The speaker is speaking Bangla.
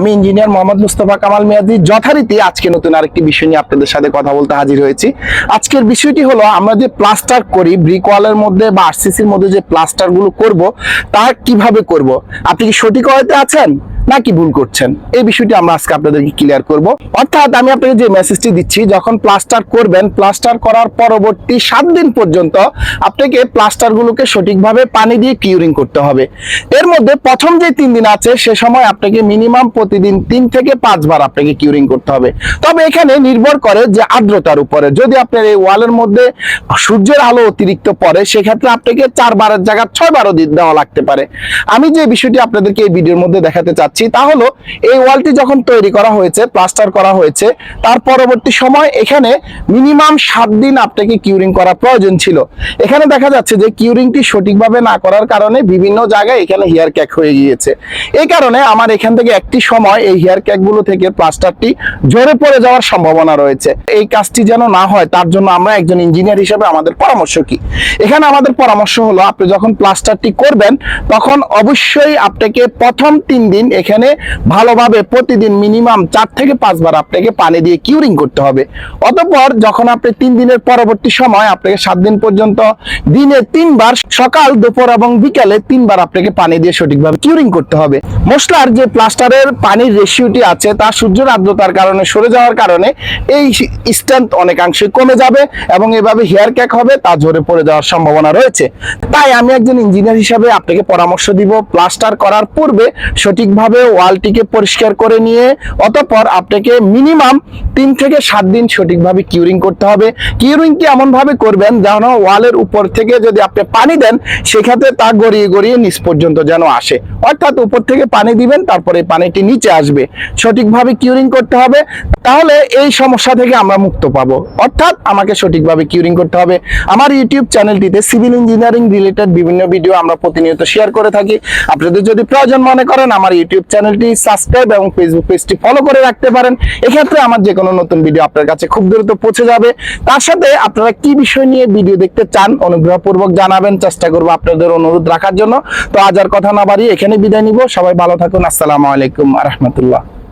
আমি ইঞ্জিনিয়ার মোহাম্মদ মুস্তফা কামাল মেয়াদি। যথারীতি আজকে নতুন আরেকটি বিষয় নিয়ে আপনাদের সাথে কথা বলতে হাজির হয়েছি। আজকের বিষয়টি হলো, আমরা যে প্লাস্টার করি ব্রিক ওয়ালের মধ্যে বা আরসিসির মধ্যে যে প্লাস্টারগুলো করব, তা কীভাবে করব? আপনি কি সঠিক হয়তে আছেন? নাকি ভুল করছেন? এই বিষয়টি আমরা আজকে আপনাদেরকে ক্লিয়ার করব। অর্থাৎ আমি আপনাকে যে মেসেজটি দিচ্ছি, যখন প্লাস্টার করবেন প্লাস্টার করার পরবর্তী সাত দিন পর্যন্ত আপনাকে প্লাস্টার গুলোকে সঠিকভাবে পানি দিয়ে কিউরিং করতে হবে। এর মধ্যে প্রথম যে তিন দিন আছে, সে সময় আপনাকে মিনিমাম প্রতিদিন তিন থেকে পাঁচবার আপনাকে কিউরিং করতে হবে। তবে এখানে নির্ভর করে যে আর্দ্রতার উপরে। যদি আপনার এই ওয়ালের মধ্যে সূর্যের আলো অতিরিক্ত পড়ে, সেক্ষেত্রে আপনাকে চার বারের জায়গা ছয় বারও দি- দেওয়া লাগতে পারে। আমি যে বিষয়টি আপনাদেরকে এই ভিডিওর মধ্যে দেখাতে চাচ্ছি তা হলো, এই ওয়ালটি যখন তৈরি করা হয়েছে, প্লাস্টার করা হয়েছে, তার পরবর্তী সময় এখানে মিনিমাম সাত দিন আপনাকে কিউরিং করা প্রয়োজন ছিল। এখানে দেখা যাচ্ছে যে কিউরিংটি সঠিকভাবে না করার কারণে বিভিন্ন জায়গায় এখানে হেয়ার ক্যাক হয়ে গিয়েছে। এই কারণে আমার এখান থেকে একটি সময় এই হেয়ার ক্যাকগুলো থেকে প্লাস্টারটি ঝরে পড়ে যাওয়ার সম্ভাবনা রয়েছে। এই কাজটি যেন না হয়, তার জন্য আমরা একজন ইঞ্জিনিয়ার হিসেবে আমাদের পরামর্শ কি? এখানে আমাদের পরামর্শ হলো, আপনি যখন প্লাস্টারটি করবেন, তখন অবশ্যই আপনাকে প্রথম তিন দিন এখানে ভালোভাবে প্রতিদিন মিনিমাম চার থেকে পাঁচবার আপনাকে পানি দিয়ে কিউরিং করতে হবে। অতঃপর যখন আপনি তিন দিনের পরবর্তী সময় আপনাকে সাত দিন পর্যন্ত দিনে তিনবার সকাল, দুপুর এবং বিকালে তিনবার আপনাকে পানি দিয়ে সঠিকভাবে কিউরিং করতে হবে। মশলার যে প্লাস্টারের পানির রেশিওটি আছে, তা সূর্যের আর্দ্রতার কারণে সরে যাওয়ার কারণে এই স্ট্রেংথ অনেকাংশে কমে যাবে এবং এভাবে হেয়ার ক্যাক হবে, তা ঝরে পড়ে যাওয়ার সম্ভাবনা রয়েছে। তাই আমি একজন ইঞ্জিনিয়ার হিসাবে আপনাকে পরামর্শ দিব। প্লাস্টার করার পূর্বে সঠিকভাবে ওয়ালটিকে পরিষ্কার করে নিয়ে অতঃপর আপনাকে মিনিমাম তিন থেকে সাত দিন সঠিকভাবে কিউরিং করতে হবে। কিউরিংটি এমন ভাবে করবেন যেন ওয়ালের উপর থেকে যদি আপনি পানি দেন, সেক্ষেত্রে তা গড়িয়ে গড়িয়ে নিচ পর্যন্ত যেন আসে। অর্থাৎ উপর থেকে পানি দিবেন, তারপরে পানিটি নিচে আসবে। সঠিকভাবে কিউরিং করতে হবে, তাহলে এই সমস্যা থেকে আমরা মুক্ত পাবো। অর্থাৎ আমাকে সঠিকভাবে কিউরিং করতে হবে। আমার ইউটিউব চ্যানেলটিতে সিভিল ইঞ্জিনিয়ারিং রিলেটেড বিভিন্ন ভিডিও আমরা প্রতিনিয়ত শেয়ার করে থাকি। আপনাদের যদি প্রয়োজন মনে করেন, আমার ইউটিউব চ্যানেলটি সাবস্ক্রাইব এবং ফেসবুক পেজটি ফলো করে রাখতে পারেন। এক্ষেত্রে আমার যে কোনো নতুন ভিডিও আপনার কাছে খুব দ্রুত পৌঁছে যাবে। তার সাথে আপনারা কি বিষয় নিয়ে ভিডিও দেখতে চান, অনুগ্রহপূর্বক জানাবেন। চেষ্টা করব আপনাদের অনুরোধ রাখার জন্য। তো আজ আর কথা না বাড়িয়ে এখানে বিদায় নিব। সবাই ভালো থাকুন। আসসালামু আলাইকুম রহমতুল্লাহ।